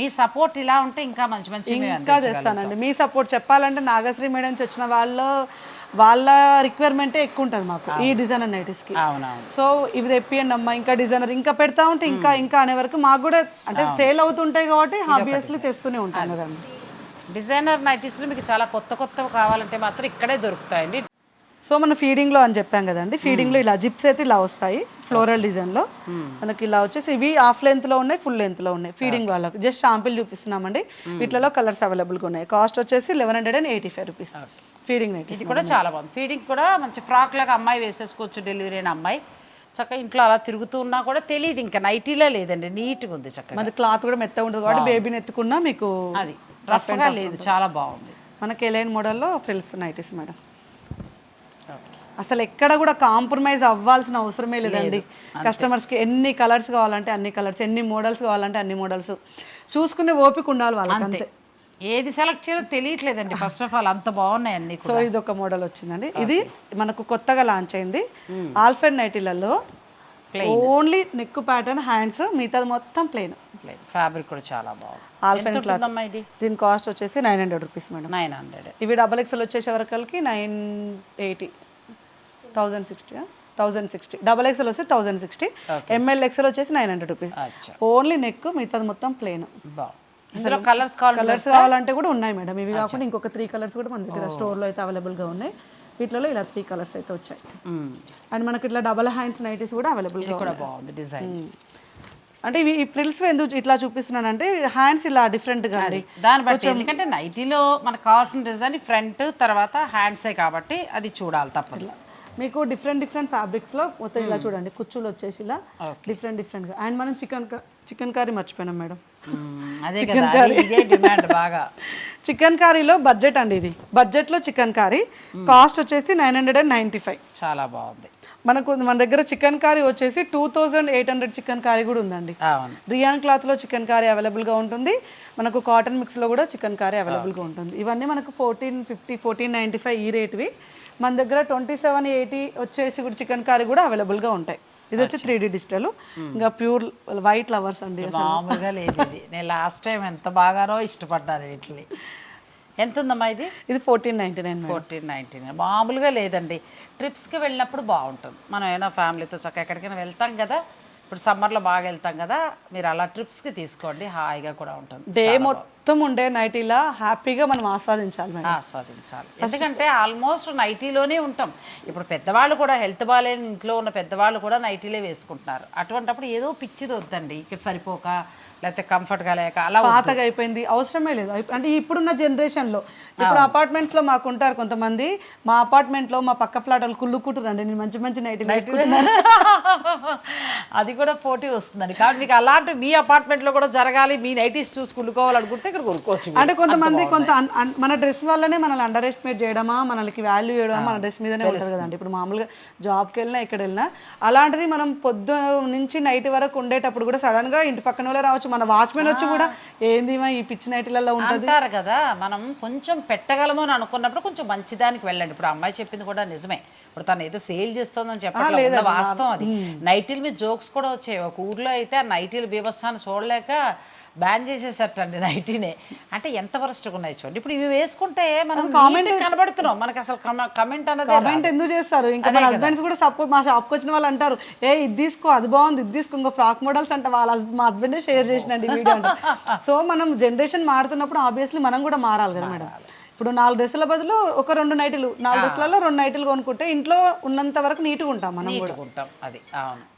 మీ సపోర్ట్ ఇలా ఉంటే ఇంకా మంచి మంచి ఇంకా చేస్తానండి. మీ సపోర్ట్ చెప్పాలంటే నాగశ్రీ మేడం వచ్చిన వాళ్ళ వాళ్ళ రిక్వైర్మెంటే ఎక్కువ ఉంటుంది మాకు ఈ డిజైనర్ నైటీస్కి సో ఇవి తెప్పియండి అమ్మా ఇంకా డిజైనర్ ఇంకా పెడతా ఉంటే ఇంకా ఇంకా అనే వరకు మాకు కూడా అంటే సేల్ అవుతుంటాయి కాబట్టి హాబియస్లీ తెస్తూనే ఉంటాం కదండి. డిజైనర్ నైటీస్లో మీకు చాలా కొత్త కొత్తవి కావాలంటే మాత్రం ఇక్కడే దొరుకుతాయండి. సో మన ఫీడింగ్లో అని చెప్పాం కదండి. ఫీడింగ్లో ఇలా జిప్స్ అయితే ఇలా వస్తాయి ఫ్లోరల్ డిజైన్లో. మనకి ఇలా వచ్చేసి ఇవి హాఫ్ లెంత్లో ఉన్నాయి ఫుల్ లెంత్లో ఉన్నాయి. ఫీడింగ్ వాళ్ళకి. జస్ట్ శాంపిల్ చూపిస్తున్నామండి. వీటిలో కలర్స్ అవైలబుల్గా ఉన్నాయి. కాస్ట్ వచ్చేసి eleven hundred and eighty five rupees feeding night ఇది కూడా చాలా బాగుంది. ఫీడింగ్ కూడా మంచి ఫ్రాక్ లాగా అమ్మాయి వేసేసుకోవచ్చు డెలివరీ అయిన అమ్మాయి. చక్కగా ఇంట్లో అలా తిరుగుతూ ఉన్నా కూడా తెలియదు ఇంకా. నైటీలో లేదండి. నీట్గా ఉంది చక్కగా. మరి క్లాత్ కూడా మెత్తగా ఉంటుంది కాబట్టి బేబీని ఎత్తుకున్నా మీకు అది. రఫ్గా లేదు. చాలా బాగుంది. మనకి ఎలైన్ మోడల్లో ఫ్రిల్స్ నైటీస్ మేడం అసలు ఎక్కడ కూడా కాంప్రమైజ్ అవ్వాల్సిన అవసరమే లేదండి. కస్టమర్స్కి ఎన్ని కలర్స్ కావాలంటే అన్ని కలర్స్ ఎన్ని మోడల్స్ కావాలంటే అన్ని మోడల్స్. చూసుకునే ఓపిక ఉండాలి వాళ్ళకి అంతే. ఏది సెలెక్ట్ చేయాలో తెలియట్లేదండి ఫస్ట్ ఆఫ్ ఆల్ అంత బాగున్నాయి అన్ని సో ఇది ఒక మోడల్ వచ్చిందండి. ఇది మనకు కొత్తగా లాంచ్ అయింది. ఆల్ఫెన్ నైటీలలో ఓన్లీ నెక్ ప్యాటర్న్ హ్యాండ్స్ మిగతాది మొత్తం ప్లెయిన్ ఫ్యాబ్రిక్ కూడా చాలా బాగుంది. ఆల్ఫెన్ ఇది? దీని కాస్ట్ వచ్చేసి nine hundred rupees madam. Nine hundred. ఇవి డబల్ ఎక్స్ఎల్ వచ్చేసే వరకు nine eighty. Thousand sixty thousand sixty double XL వస్తే thousand sixty M L XL వచ్చేసి nine hundred rupees only neck మిగతాది మొత్తం ఇందులో కలర్స్ కలర్స్ కావాలంటే కూడా ఉన్నాయి మేడం. ఇవి కాకుండా ఇంకొక త్రీ కలర్స్ కూడా మన దగ్గర స్టోర్లో అయితే అవైలబుల్గా ఉన్నాయి. వీటిలో ఇలా త్రీ కలర్స్ అయితే వచ్చాయి. అండ్ మనకి ఇట్లా డబల్ హ్యాండ్స్ నైటీస్ కూడా అవైలబుల్గా కూడా బాగుంది డిజైన్ అంటే ఇవి ఫ్రిల్స్ ఎందుకు ఇట్లా చూపిస్తున్నానంటే హ్యాండ్స్ ఇలా డిఫరెంట్గా అండి. దాన్ని బట్టి ఎందుకంటే నైటీలో మనకు కావాల్సిన డిజైన్ ఫ్రంట్ తర్వాత హ్యాండ్సే కాబట్టి అది చూడాలి తప్పదు. మీకు డిఫరెంట్ డిఫరెంట్ ఫ్యాబ్రిక్స్లో మొత్తం ఇలా చూడండి. కుచ్చులు వచ్చేసి ఇలా డిఫరెంట్ డిఫరెంట్గా అండ్ మనం చికెన్ చికెన్ కర్రీ మర్చిపోయినాం మేడం. మ్మ్. అదే డిమాండ్ బాగా. చికెన్ కర్రీలో బడ్జెట్ అండి ఇది. బడ్జెట్లో చికెన్ కర్రీ. కాస్ట్ వచ్చేసి nine hundred and ninety five. చాలా బాగుంది. మనకు మన దగ్గర చికెన్ కర్రీ వచ్చేసి two thousand eight hundred chikankari కూడా ఉందండి. రియాన్ క్లాత్లో చికెన్ కర్రీ అవైలబుల్గా ఉంటుంది. మనకు కాటన్ మిక్స్లో కూడా చికెన్ కర్రీ అవైలబుల్గా ఉంటుంది. ఇవన్నీ మనకు fourteen fifty fourteen ninety five ఈ రేట్వి. మన దగ్గర ట్వంటీ సెవెన్ ఎయిటీ వచ్చేసి కూడా చికెన్ కర్రీ కూడా అవైలబుల్గా ఉంటాయి. ఇది వచ్చి త్రీ డిజిటల్ ఇంకా ప్యూర్ వైట్ లవర్స్ అండి మామూలుగా లేదు ఇది. నేను లాస్ట్ టైం ఎంత బాగానో ఇష్టపడ్డాను వీటిని. ఎంత ఉందమ్మా ఇది? ఇది fourteen ninety nine fourteen nineteen మామూలుగా లేదండి. ట్రిప్స్కి వెళ్ళినప్పుడు బాగుంటుంది. మనం ఏమైనా ఫ్యామిలీతో చక్కగా ఎక్కడికైనా వెళ్తాం కదా ఇప్పుడు సమ్మర్లో బాగా వెళ్తాం కదా మీరు అలా ట్రిప్స్కి తీసుకోండి హాయిగా కూడా ఉంటుంది. డే మొత్తం ఉండే నైట్ ఇలా హ్యాపీగా మనం ఆస్వాదించాలి ఆస్వాదించాలి. ఎందుకంటే ఆల్మోస్ట్ నైటీలోనే ఉంటాం. ఇప్పుడు పెద్దవాళ్ళు కూడా హెల్త్ బాగాలేని ఇంట్లో ఉన్న పెద్దవాళ్ళు కూడా నైటీలే వేసుకుంటున్నారు. అటువంటప్పుడు ఏదో పిచ్చిది వద్దండి. ఇక్కడ సరిపోక లేకపోతే కంఫర్ట్గా లేక అలా. పాతగా అయిపోయింది అవసరమే లేదు. అంటే ఇప్పుడున్న జనరేషన్లో ఇప్పుడు అపార్ట్మెంట్స్లో మాకు ఉంటారు కొంతమంది. మా అపార్ట్మెంట్లో మా పక్క ఫ్లాట్ వాళ్ళు కుళ్ళుకుంటారండి నేను మంచి మంచి నైట్ అది కూడా పోటీ వస్తుందండి. కాబట్టి మీకు అలాంటి మీ అపార్ట్మెంట్లో కూడా జరగాలి. మీ నైటీస్ చూసి కుళ్ళుకోవాలనుకుంటే ఇక్కడ కొనుక్కోవచ్చు. అంటే కొంతమంది కొంత మన డ్రెస్ వల్లనే మనల్ని అండర్ ఎస్టిమేట్ చేయడమా మనకి వాల్యూ చేయడమా మన డ్రెస్ మీదనే ఉంటుంది కదండి. ఇప్పుడు మామూలుగా జాబ్కి వెళ్ళినా ఎక్కడ వెళ్ళినా అలాంటిది మనం పొద్దు నుంచి నైట్ వరకు ఉండేటప్పుడు కూడా సడన్గా ఇంటి పక్కన వాళ్ళే రావచ్చు. మన వాచ్మెన్ వచ్చి కూడా ఏంది ఈ పిచ్చి నైట్లలో ఉంటుంది? అంటారు కదా మనం కొంచెం పెట్టగలము అని అనుకున్నప్పుడు కొంచెం మంచిదానికి వెళ్ళండి. ఇప్పుడు అమ్మాయి చెప్పింది కూడా నిజమే. ఇప్పుడు తను ఏదో సేల్ చేస్తుందని చెప్పట్లేదు వాస్తవం అది. నైటీల మీద జోక్స్ కూడా వచ్చాయి. ఒక ఊర్లో అయితే ఆ నైటీల బీభత్సాన్ని చూడలేక బ్యాన్ చేసేసట్టండి నైటీనే. అంటే ఎంత వరస్ట్గా ఉన్నాయి చూడండి. ఇప్పుడు ఇవి వేసుకుంటే మనం గా కనబడుతున్నాం. మనకి అసలు కమెంట్ అన్నది కామెంట్ ఎందుకు చేస్తారు? ఇంకా మన హస్బెండ్స్ కూడా సపోర్ట్ మా షాప్కి వచ్చిన వాళ్ళు అంటారు ఏ ఇది తీసుకో అది బాగుంది ఇది తీసుకో ఇంకా ఫ్రాక్ మోడల్స్ అంట వాళ్ళ మా హస్బెండే షేర్ చేసినండి వీడియో సో మనం జనరేషన్ మారుతున్నప్పుడు ఆబ్వియస్లీ మనం కూడా మారాలి కదా మేడం ఇప్పుడు నాలుగు డ్రెస్సుల బదులు ఒక రెండు నైట్లు నాలుగు డ్రెస్సులలో రెండు నైట్లు కొనుక్కుంటే ఇంట్లో ఉన్నంత వరకు నీట్గా ఉంటాం మనం కూడా. ఉంటాం అది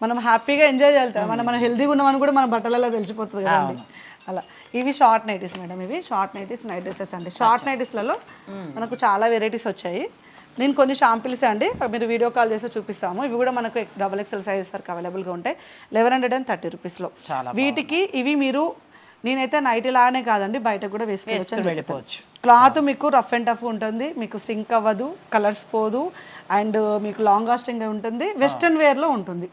మనం హ్యాపీగా ఎంజాయ్ చేయాలి మనం మనం హెల్తీగా ఉన్నామని కూడా మన బట్టలలో తెలిసిపోతుంది కదండి. అలా. ఇవి షార్ట్ నైటీస్ మేడం ఇవి షార్ట్ నైటీస్ నైట్ డ్రెస్సెస్ అండి. షార్ట్ నైటీస్లలో మనకు చాలా వెరైటీస్ వచ్చాయి. నేను కొన్ని షాంపిల్స్ అండి మీరు వీడియో కాల్ చేసి చూపిస్తాము. ఇవి కూడా మనకు డబల్ ఎక్స్ఎల్ సైజెస్ వరకు అవైలబుల్గా ఉంటాయి. లెవెన్ హండ్రెడ్ అండ్ థర్టీ రూపీస్లో. వీటికి ఇవి మీరు నేనైతే నైట్ లానే కాదండి బయట కూడా వేసుకోవచ్చు క్లాత్ మీకు రఫ్ అండ్ టఫ్ ఉంటుంది. మీకు సింక్ అవ్వదు కలర్స్ పోదు అండ్ మీకు లాంగ్ లాస్టింగ్ ఉంటుంది వెస్ట్రన్ వేర్లో ఉంటుంది.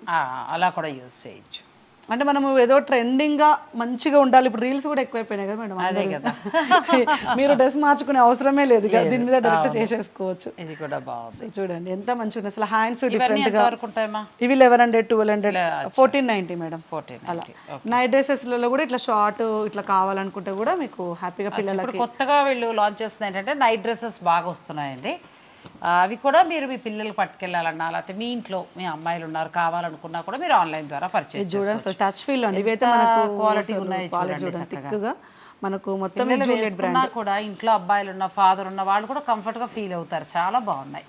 అలా కూడా యూజ్ చేయొచ్చు. అంటే మనం ఏదో ట్రెండింగ్గా మంచిగా ఉండాలి. ఇప్పుడు రీల్స్ కూడా ఎక్కువైపోయినాయి కదా మేడం అదే. కదా. మీరు డ్రెస్ మార్చుకునే అవసరమే లేదు కదా. దీని మీద డైరెక్ట్ చేసేసుకోవచ్చు. ఇది కూడా బాగుంది. చూడండి ఎంత మంచిగా ఉంది. అసలు హ్యాండ్స్ డిఫరెంట్గా. ఇవి eleven hundred twelve hundred fourteen ninety madam. Fourteen అలా. నైట్ డ్రెస్సెస్లలో కూడా ఇట్లా షార్ట్ ఇట్లా కావాలనుకుంటే కూడా మీకు హ్యాపీగా పిల్లలకి కొత్తగా వీళ్ళు లాంచ్ చేస్తుంది ఏంటంటే నైట్ డ్రెస్సెస్ బాగా వస్తున్నాయండి. అవి కూడా మీరు మీ పిల్లలకి పట్టుకెళ్ళాలన్నా లేకపోతే మీ ఇంట్లో మీ అమ్మాయిలు ఉన్నారు కావాలనుకున్నా కూడా మీరు ఆన్లైన్ ద్వారా పర్చేజ్ చూడండి టచ్ ఫీల్ అండి. ఇవైతే మనకు ఉన్నాయి క్వాలిటీ చూడండి థిక్గా మనకు మొత్తం పిల్లలు జూలియట్ కూడా ఇంట్లో అబ్బాయిలు ఉన్న ఫాదర్ ఉన్న వాళ్ళు కూడా కంఫర్ట్గా ఫీల్ అవుతారు. చాలా బాగున్నాయి.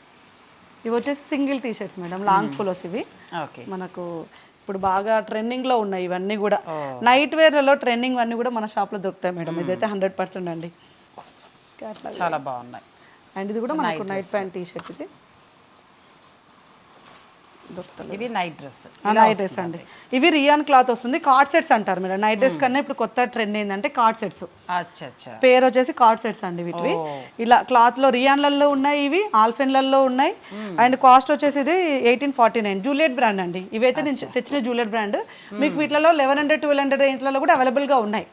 ఇవి వచ్చేసి single T shirts madam long పులోస్ ఇవి. ఓకే. మనకు ఇప్పుడు బాగా ట్రెండింగ్లో ఉన్నాయి ఇవన్నీ కూడా. నైట్ వేర్లలో ట్రెండింగ్ అన్నీ కూడా మన షాప్లో దొరుకుతాయి మేడం. ఇదైతే హండ్రెడ్ పర్సెంట్ అండి. చాలా బాగున్నాయి. అండ్ ఇది కూడా మనకు నైట్ ప్యాంట్ టీ షర్ట్ ఇది. దొరుకుతుంది ఇవి నైట్ డ్రెస్ నైట్ డ్రెస్ అండి. ఇవి రియాన్ క్లాత్ వస్తుంది కార్డ్ సెట్స్ అంటారు మేడం. నైట్ డ్రెస్ కన్నా ఇప్పుడు కొత్త ట్రెండ్ ఏంటంటే కార్డ్ సెట్స్ పేరు వచ్చేసి కార్డ్ సెట్స్ అండి వీటివి. ఇలా క్లాత్లో రియాన్లలో ఉన్నాయి ఇవి ఆల్ఫెన్లలో ఉన్నాయి. అండ్ కాస్ట్ వచ్చేసి ఇది eighteen forty nine Juliet brand అండి ఇవైతే నేను తెచ్చిన జూలియట్ బ్రాండ్ మీకు వీటిలో లెవెన్ హండ్రెడ్ ట్వెల్వ్ హండ్రెడ్ రేంజ్లలో కూడా అవైలబుల్గా ఉన్నాయి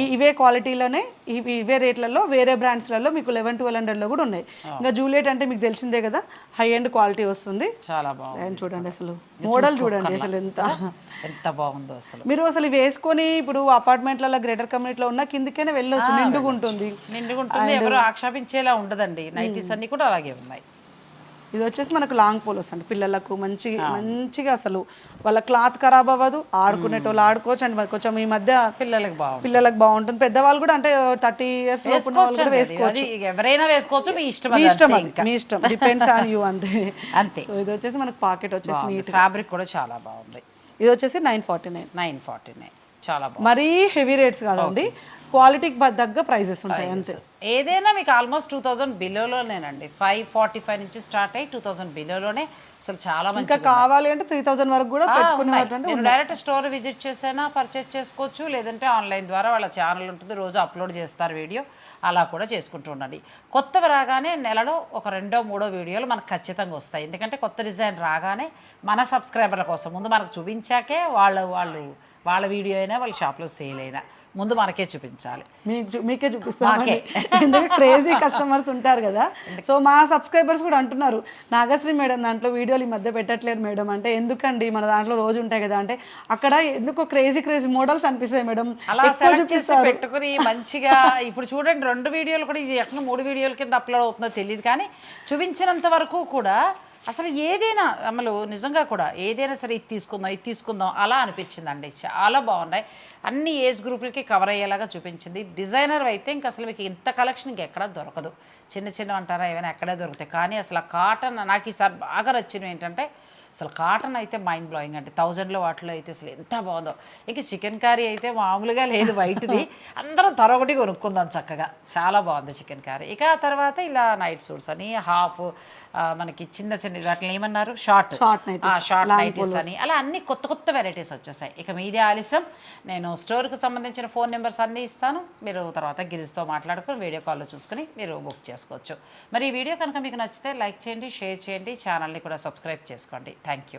ఈ ఇవే క్వాలిటీలోనే ఇవి ఇవే రేట్లలో వేరే బ్రాండ్స్లలో మీకు లెవెన్ ట్వెల్వ్ హండ్రెడ్లో కూడా ఉన్నాయి. ఇంకా జూలియట్ అంటే మీకు తెలిసిందే కదా హై అండ్ క్వాలిటీ వస్తుంది. చాలా బాగుంది. అండ్ చూడండి అసలు. మోడల్ చూడండి అసలు ఎంత. ఎంత బాగుందో అసలు. మీరు అసలు వేసుకొని ఇప్పుడు అపార్ట్మెంట్లలో గ్రేటర్ కమ్యూనిటీలో ఉన్న కిందకైనా వెళ్ళొచ్చు నిండుగా ఉంటుంది నిండుగా ఉంటుంది ఎవరు ఆక్షేపించేలా ఉండదండి. నైటీస్ అన్ని కూడా అలాగే ఉన్నాయి. ఇది వచ్చేసి మనకు లాంగ్ పోలోస్ అండి పిల్లలకు మంచి మంచిగా అసలు వాళ్ళ క్లాత్ ఖరాబ్ అవ్వదు. ఆడుకునేటోళ్ళు ఆడుకోవచ్చు అండి. కొంచెం ఈ మధ్య పిల్లలకి బాగుంటుంది. పిల్లలకు బాగుంటుంది. పెద్దవాళ్ళు కూడా అంటే థర్టీ ఇయర్స్ లోపు ఉన్న వాళ్ళు కూడా వేసుకోవచ్చు. ఎవరైనా వేసుకోవచ్చు మీ ఇష్టం మీ ఇష్టం అది. మీ ఇష్టం. డిపెండ్స్ ఆన్ యూ అంతే. అంతే. సో ఇది వచ్చేసి మనకు పాకెట్ వచ్చేసి నీట్ ఫ్యాబ్రిక్ కూడా చాలా బాగుంది. ఇది వచ్చేసి nine forty nine. Nine forty nine. చాలా మరీ హెవీ రేట్స్ కాదండి. క్వాలిటీకి తగ్గ ప్రైజెస్ ఉంటాయి అంతే. ఏదైనా మీకు ఆల్మోస్ట్ టూ థౌజండ్ బిలోలోనేనండి. ఫైవ్ ఫార్టీ ఫైవ్ నుంచి స్టార్ట్ అయ్యి టూ థౌజండ్ బిలోలోనే అసలు చాలా ఇంకా కావాలి అంటే త్రీ థౌసండ్ వరకు కూడా పెట్టుకునేటువంటి డైరెక్ట్ స్టోర్ విజిట్ చేసైనా పర్చేస్ చేసుకోవచ్చు లేదంటే ఆన్లైన్ ద్వారా వాళ్ళ ఛానల్ ఉంటుంది రోజు అప్లోడ్ చేస్తారు వీడియో అలా కూడా చేసుకుంటూ ఉండండి. కొత్తవి రాగానే నెలలో ఒక రెండో మూడో వీడియోలు మనకు ఖచ్చితంగా వస్తాయి. ఎందుకంటే కొత్త డిజైన్ రాగానే మన సబ్స్క్రైబర్ల కోసం ముందు మనకు చూపించాకే వాళ్ళు వాళ్ళు వాళ్ళ వీడియో అయినా వాళ్ళ షాప్లో సేల్ అయినా. ముందు మనకే చూపించాలి. మీకు మీకే. చూపిస్తామండి ఎందుకంటే క్రేజీ కస్టమర్స్ ఉంటారు కదా. సో మా సబ్స్క్రైబర్స్ కూడా అంటున్నారు నాగశ్రీ మేడం దాంట్లో వీడియోలు ఈ మధ్య పెట్టట్లేరు మేడం. అంటే ఎందుకండి? మన దాంట్లో రోజు ఉంటాయి కదా. అంటే అక్కడ ఎందుకో క్రేజీ క్రేజీ మోడల్స్ అనిపిస్తాయి మేడం. అలా చూపిస్తారు. పెట్టుకుని మంచిగా ఇప్పుడు చూడండి రెండు వీడియోలు కూడా ఇది ఎక్కడ మూడు వీడియోల కింద అప్లోడ్ అవుతుందో తెలియదు కానీ చూపించినంత వరకు కూడా అసలు ఏదైనా అమలు నిజంగా కూడా ఏదైనా సరే ఇది తీసుకుందాం ఇది తీసుకుందాం అలా అనిపించిందండి. చాలా బాగున్నాయి. అన్ని ఏజ్ గ్రూపులకి కవర్ అయ్యేలాగా చూపించింది. డిజైనర్ అయితే ఇంకా అసలు మీకు ఇంత కలెక్షన్ ఇంకెక్కడా దొరకదు. చిన్న చిన్న అంటారా ఏమైనా ఎక్కడే దొరుకుతాయి. కానీ అసలు ఆ కాటన్ నాకు ఈసారి బాగా నచ్చినవి ఏంటంటే అసలు కాటన్ అయితే మైండ్ బ్లోయింగ్ అంటే థౌజండ్లో వాటిలో అయితే అసలు ఎంత బాగుందో. ఇక చికెన్ కర్రీ అయితే మామూలుగా లేదు బయటది. అందరం తరొకటి కొనుక్కుందాం చక్కగా. చాలా బాగుంది చికెన్ కర్రీ. ఇక ఆ తర్వాత ఇలా నైట్ సూట్స్ అని హాఫ్ మనకి చిన్న చిన్న వాటిని ఏమన్నారు? షార్ట్ షార్ట్ long నైటీస్ అని. అలా అన్ని కొత్త కొత్త వెరైటీస్ వచ్చేసాయి. ఇక మీదే ఆలస్యం. నేను స్టోర్కి సంబంధించిన ఫోన్ నెంబర్స్ అన్నీ ఇస్తాను. మీరు తర్వాత గిరిస్తో మాట్లాడుకుని వీడియో కాల్లో చూసుకుని మీరు బుక్ చేసుకోవచ్చు. మరి ఈ వీడియో కనుక మీకు నచ్చితే లైక్ చేయండి షేర్ చేయండి. ఛానల్ని కూడా సబ్స్క్రైబ్ చేసుకోండి. Thank you